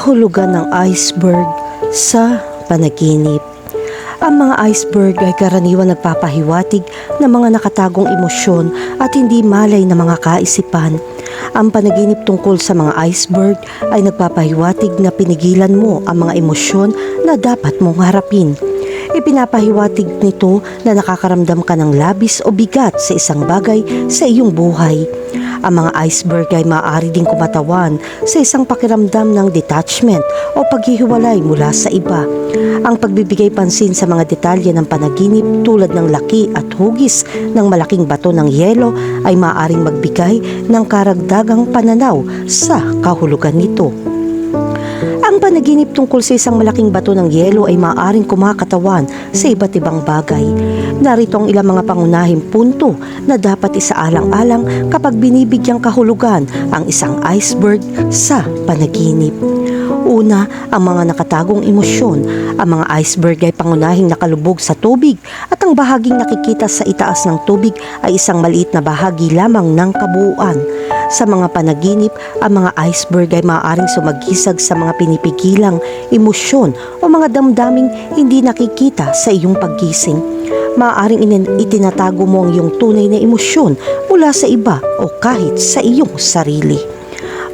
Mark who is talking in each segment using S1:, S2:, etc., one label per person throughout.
S1: kahulugan ng iceberg sa panaginip. Ang mga iceberg ay karaniwan nagpapahiwatig ng mga nakatagong emosyon at hindi malay na mga kaisipan. Ang panaginip tungkol sa mga iceberg ay nagpapahiwatig na pinigilan mo ang mga emosyon na dapat mong harapin. Ipinapahiwatig nito na nakakaramdam ka ng labis o bigat sa isang bagay sa iyong buhay. Ang mga iceberg ay maaari ding kumatawan sa isang pakiramdam ng detachment o paghihiwalay mula sa iba. Ang pagbibigay pansin sa mga detalye ng panaginip tulad ng laki at hugis ng malaking bato ng yelo ay maaaring magbigay ng karagdagang pananaw sa kahulugan nito. Ang panaginip tungkol sa isang malaking bato ng yelo ay maaaring kumakatawan sa iba't ibang bagay. Narito ang ilang mga pangunahing punto na dapat isaalang-alang kapag binibigyang kahulugan ang isang iceberg sa panaginip. Una, ang mga nakatagong emosyon. Ang mga iceberg ay pangunahing nakalubog sa tubig at ang bahaging nakikita sa itaas ng tubig ay isang maliit na bahagi lamang ng kabuuan. Sa mga panaginip, ang mga iceberg ay maaaring sumagisag sa mga pinipigilang emosyon o mga damdaming hindi nakikita sa iyong paggising. Maaaring itinatago mo ang iyong tunay na emosyon mula sa iba o kahit sa iyong sarili.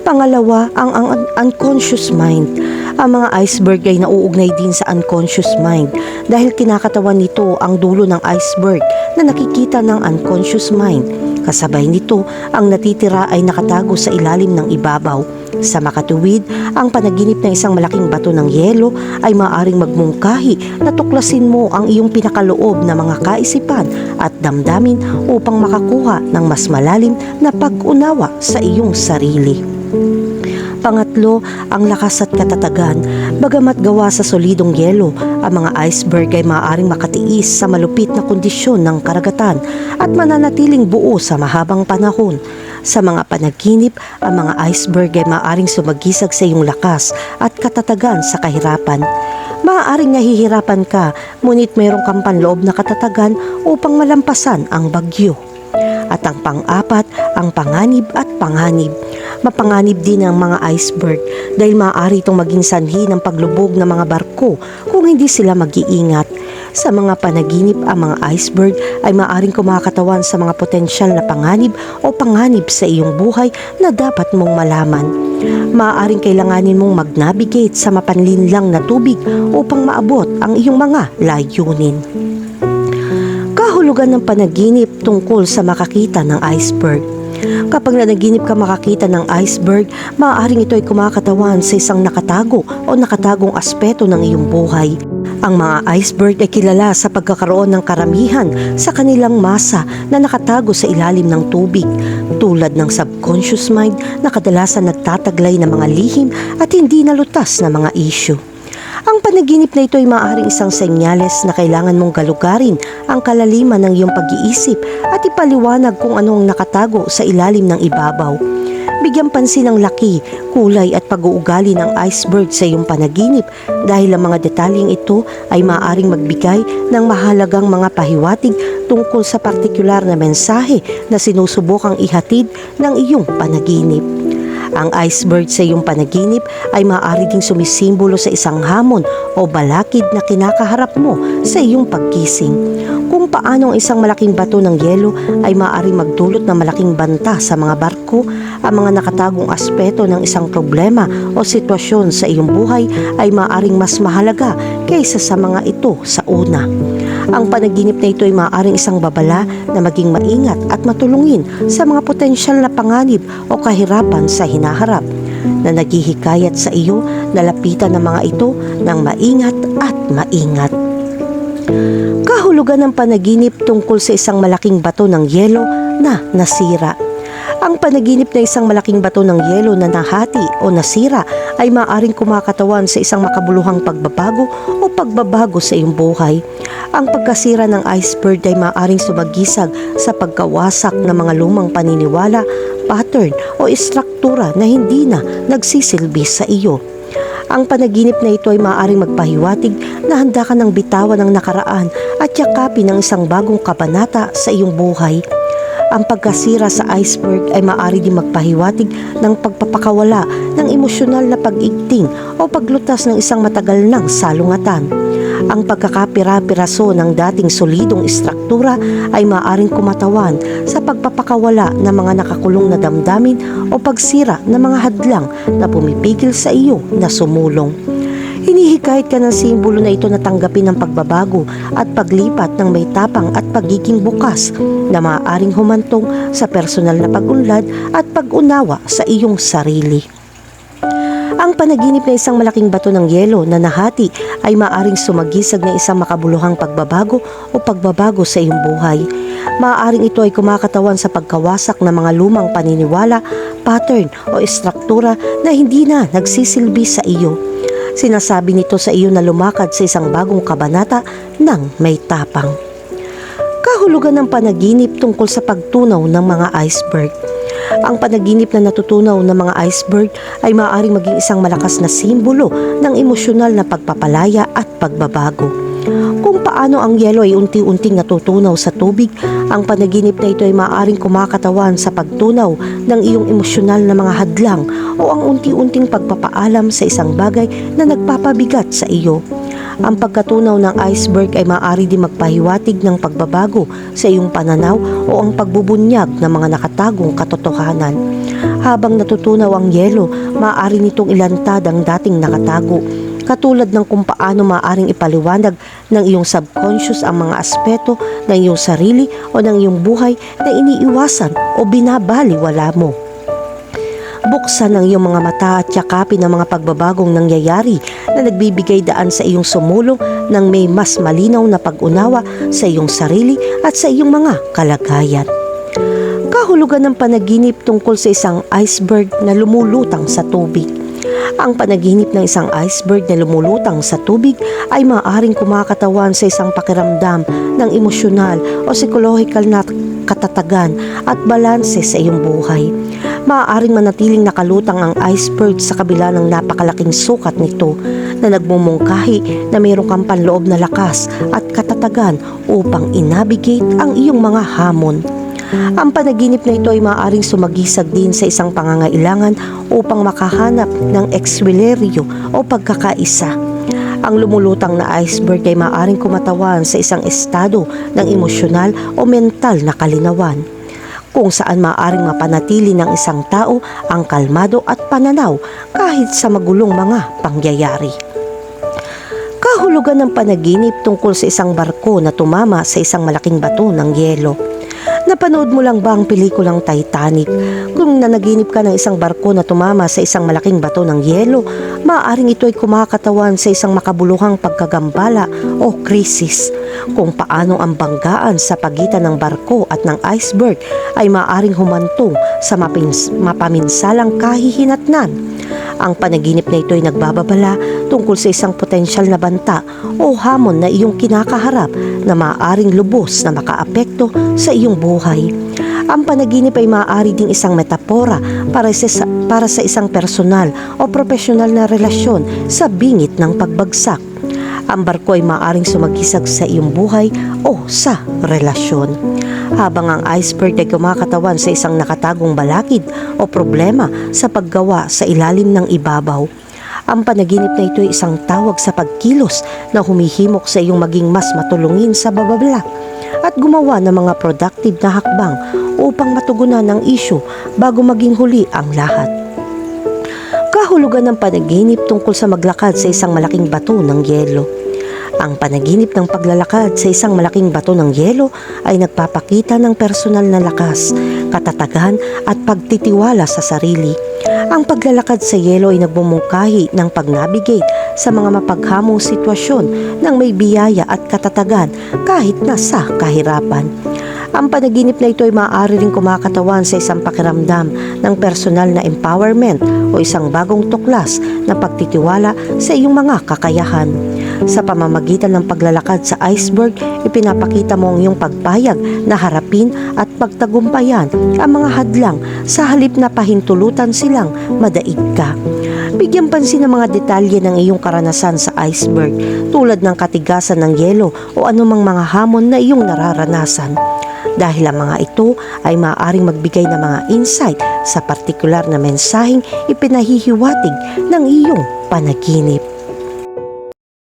S1: Pangalawa, ang, ang un- unconscious mind. Ang mga iceberg ay nauugnay din sa unconscious mind dahil kinakatawan nito ang dulo ng iceberg na nakikita ng unconscious mind. Kasabay nito, ang natitira ay nakatago sa ilalim ng ibabaw. Sa makatuwid, ang panaginip ng isang malaking bato ng yelo ay maaring magmungkahi na tuklasin mo ang iyong pinakaloob na mga kaisipan at damdamin upang makakuha ng mas malalim na pag-unawa sa iyong sarili. Pangatlo, ang lakas at katatagan. Bagamat gawa sa solidong yelo, ang mga iceberg ay maaaring makatiis sa malupit na kondisyon ng karagatan at mananatiling buo sa mahabang panahon. Sa mga panaginip, ang mga iceberg ay maaaring sumagisag sa iyong lakas at katatagan sa kahirapan. Maaaring nahihirapan ka, ngunit mayroong kang panloob na katatagan upang malampasan ang bagyo. At ang pang-apat, ang panganib at panganib. Mapanganib din ang mga iceberg dahil maaari itong maging sanhi ng paglubog ng mga barko kung hindi sila mag-iingat. Sa mga panaginip, ang mga iceberg ay maaring kumakatawan sa mga potensyal na panganib o panganib sa iyong buhay na dapat mong malaman. Maaaring kailanganin mong mag-navigate sa mapanlinlang na tubig upang maabot ang iyong mga layunin kahulugan ng panaginip tungkol sa makakita ng iceberg. Kapag nanaginip ka makakita ng iceberg, maaaring ito ay kumakatawan sa isang nakatago o nakatagong aspeto ng iyong buhay. Ang mga iceberg ay kilala sa pagkakaroon ng karamihan sa kanilang masa na nakatago sa ilalim ng tubig, tulad ng subconscious mind na kadalasan nagtataglay ng mga lihim at hindi nalutas na mga issue. Panaginip na ito ay maaaring isang senyales na kailangan mong galugarin ang kalaliman ng iyong pag-iisip at ipaliwanag kung ano ang nakatago sa ilalim ng ibabaw. Bigyan pansin ang laki, kulay at pag-uugali ng iceberg sa iyong panaginip dahil ang mga detalyeng ito ay maaaring magbigay ng mahalagang mga pahiwatig tungkol sa partikular na mensahe na sinusubukang ihatid ng iyong panaginip. Ang iceberg sa iyong panaginip ay maaari ding sumisimbolo sa isang hamon o balakid na kinakaharap mo sa iyong pagkising. Kung paano ang isang malaking bato ng yelo ay maaari magdulot ng malaking banta sa mga barko, ang mga nakatagong aspeto ng isang problema o sitwasyon sa iyong buhay ay maaaring mas mahalaga kaysa sa mga ito sa una. Ang panaginip na ito ay maaaring isang babala na maging maingat at matulungin sa mga potensyal na panganib o kahirapan sa hinaharap na naghihikayat sa iyo na lapitan ng mga ito ng maingat at maingat. Kahulugan ng panaginip tungkol sa isang malaking bato ng yelo na nasira. Ang panaginip na isang malaking bato ng yelo na nahati o nasira ay maaring kumakatawan sa isang makabuluhang pagbabago o pagbabago sa iyong buhay. Ang pagkasira ng iceberg ay maaring sumagisag sa pagkawasak ng mga lumang paniniwala, pattern o istruktura na hindi na nagsisilbi sa iyo. Ang panaginip na ito ay maaaring magpahiwatig na handa ka ng bitawan ng nakaraan at yakapin ng isang bagong kabanata sa iyong buhay. Ang pagkasira sa iceberg ay maaari din magpahiwatig ng pagpapakawala ng emosyonal na pag-igting o paglutas ng isang matagal ng salungatan. Ang pagkakapira-piraso ng dating solidong istruktura ay maaaring kumatawan sa pagpapakawala ng mga nakakulong na damdamin o pagsira ng mga hadlang na pumipigil sa iyo na sumulong. Hinihikayat ka ng simbolo na ito na tanggapin ng pagbabago at paglipat ng may tapang at pagiging bukas na maaaring humantong sa personal na pag-unlad at pag-unawa sa iyong sarili. Ang panaginip na isang malaking bato ng yelo na nahati ay maaring sumagisag ng isang makabuluhang pagbabago o pagbabago sa iyong buhay. Maaaring ito ay kumakatawan sa pagkawasak ng mga lumang paniniwala, pattern o istruktura na hindi na nagsisilbi sa iyo. Sinasabi nito sa iyo na lumakad sa isang bagong kabanata ng may tapang. Kahulugan ng panaginip tungkol sa pagtunaw ng mga iceberg. Ang panaginip na natutunaw ng mga iceberg ay maaaring maging isang malakas na simbolo ng emosyonal na pagpapalaya at pagbabago. Kung paano ang yelo ay unti-unting natutunaw sa tubig, ang panaginip na ito ay maaaring kumakatawan sa pagtunaw ng iyong emosyonal na mga hadlang o ang unti-unting pagpapaalam sa isang bagay na nagpapabigat sa iyo. Ang pagkatunaw ng iceberg ay maaari din magpahiwatig ng pagbabago sa iyong pananaw o ang pagbubunyag ng mga nakatagong katotohanan. Habang natutunaw ang yelo, maaari nitong ilantad ang dating nakatago katulad ng kung paano maaring ipaliwanag ng iyong subconscious ang mga aspeto ng iyong sarili o ng iyong buhay na iniiwasan o binabaliwala mo. Buksan ang iyong mga mata at yakapin ang mga pagbabagong nangyayari na nagbibigay daan sa iyong sumulong ng may mas malinaw na pag-unawa sa iyong sarili at sa iyong mga kalagayan. Kahulugan ng panaginip tungkol sa isang iceberg na lumulutang sa tubig. Ang panaginip ng isang iceberg na lumulutang sa tubig ay maaaring kumakatawan sa isang pakiramdam ng emosyonal o psikolohikal na katatagan at balanse sa iyong buhay. Maaaring manatiling nakalutang ang iceberg sa kabila ng napakalaking sukat nito na nagmumungkahi na mayroong kang panloob na lakas at katatagan upang inabigate ang iyong mga hamon. Ang panaginip na ito ay maaaring sumagisag din sa isang pangangailangan upang makahanap ng ekswileryo o pagkakaisa. Ang lumulutang na iceberg ay maaaring kumatawan sa isang estado ng emosyonal o mental na kalinawan kung saan maaaring mapanatili ng isang tao ang kalmado at pananaw kahit sa magulong mga pangyayari. Kahulugan ng panaginip tungkol sa isang barko na tumama sa isang malaking bato ng yelo. Napanood mo lang ba ang pelikulang Titanic? Kung nanaginip ka ng isang barko na tumama sa isang malaking bato ng yelo, maaaring ito ay kumakatawan sa isang makabuluhang pagkagambala o krisis. Kung paano ang banggaan sa pagitan ng barko at ng iceberg ay maaaring humantong sa mapins- mapaminsalang kahihinatnan. Ang panaginip na ito ay nagbababala tungkol sa isang potensyal na banta o hamon na iyong kinakaharap na maaaring lubos na makaapekto sa iyong buhay. Ang panaginip ay maaari ding isang metapora para sa, para sa isang personal o profesional na relasyon sa bingit ng pagbagsak. Ang barko ay maaaring sumagisag sa iyong buhay o sa relasyon. Habang ang iceberg ay kumakatawan sa isang nakatagong balakid o problema sa paggawa sa ilalim ng ibabaw. Ang panaginip na ito ay isang tawag sa pagkilos na humihimok sa iyong maging mas matulungin sa bababla at gumawa ng mga productive na hakbang upang matugunan ang isyu bago maging huli ang lahat. Kahulugan ng panaginip tungkol sa maglakad sa isang malaking bato ng yelo. Ang panaginip ng paglalakad sa isang malaking bato ng yelo ay nagpapakita ng personal na lakas, katatagan at pagtitiwala sa sarili. Ang paglalakad sa yelo ay nagbumungkahi ng pag-navigate sa mga mapaghamong sitwasyon ng may biyaya at katatagan kahit nasa kahirapan. Ang panaginip na ito ay maaari rin kumakatawan sa isang pakiramdam ng personal na empowerment o isang bagong tuklas na pagtitiwala sa iyong mga kakayahan. Sa pamamagitan ng paglalakad sa iceberg, ipinapakita mo ang iyong pagpayag na harapin at pagtagumpayan ang mga hadlang sa halip na pahintulutan silang madaig ka. Bigyan pansin ng mga detalye ng iyong karanasan sa iceberg tulad ng katigasan ng yelo o anumang mga hamon na iyong nararanasan. dahil ang mga ito ay maaaring magbigay ng mga insight sa partikular na mensaheng ipinahihiwatig ng iyong panaginip.